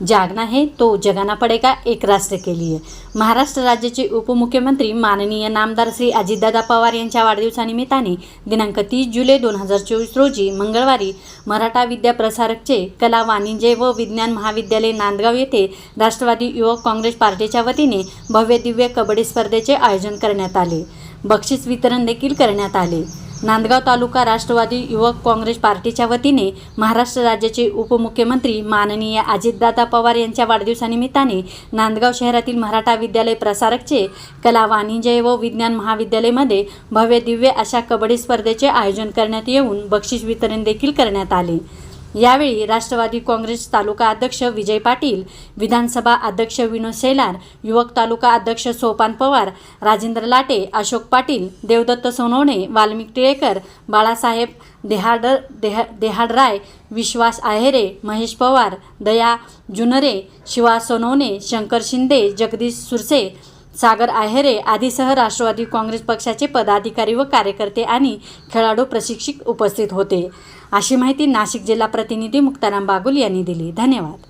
जागना है तो जगाना पडेगा एक राष्ट्र के लिए। महाराष्ट्र राज्याचे उपमुख्यमंत्री माननीय नामदार श्री अजितदादा पवार यांच्या वाढदिवसानिमित्ताने दिनांक तीस जुलै दोन हजार चोवीस रोजी मंगळवारी मराठा विद्या प्रसारकचे कला वाणिज्य व विज्ञान महाविद्यालय नांदगाव येथे राष्ट्रवादी युवक काँग्रेस पार्टीच्या वतीने भव्य दिव्य कबड्डी स्पर्धेचे आयोजन करण्यात आले. बक्षीस वितरण देखील करण्यात आले. नांदगाव तालुका राष्ट्रवादी युवक काँग्रेस पार्टीच्या वतीने महाराष्ट्र राज्याचे उपमुख्यमंत्री माननीय अजितदादा पवार यांच्या वाढदिवसानिमित्ताने नांदगाव शहरातील मराठा विद्यालय प्रसारकचे कला वाणिज्य व विज्ञान महाविद्यालयामध्ये भव्य दिव्य अशा कबड्डी स्पर्धेचे आयोजन करण्यात येऊन बक्षीस वितरण देखील करण्यात आले. यावेळी राष्ट्रवादी काँग्रेस तालुका अध्यक्ष विजय पाटील विधानसभा अध्यक्ष विनोद सेलार युवक तालुका अध्यक्ष सोपान पवार राजेंद्र लाटे अशोक पाटील देवदत्त सोनवणे वाल्मिक टिळेकर बाळासाहेब देहाड देहाड देहाडराय विश्वास आहेरे महेश पवार दया जुनरे शिवा सोनवणे शंकर शिंदे जगदीश सुरसे सागर आहेरे आदीसह राष्ट्रवादी काँग्रेस पक्षाचे पदाधिकारी व कार्यकर्ते आणि खेळाडू प्रशिक्षक उपस्थित होते. अशी माहिती नाशिक जिल्हा प्रतिनिधी मुक्ताराम बागुल यांनी दिली. धन्यवाद.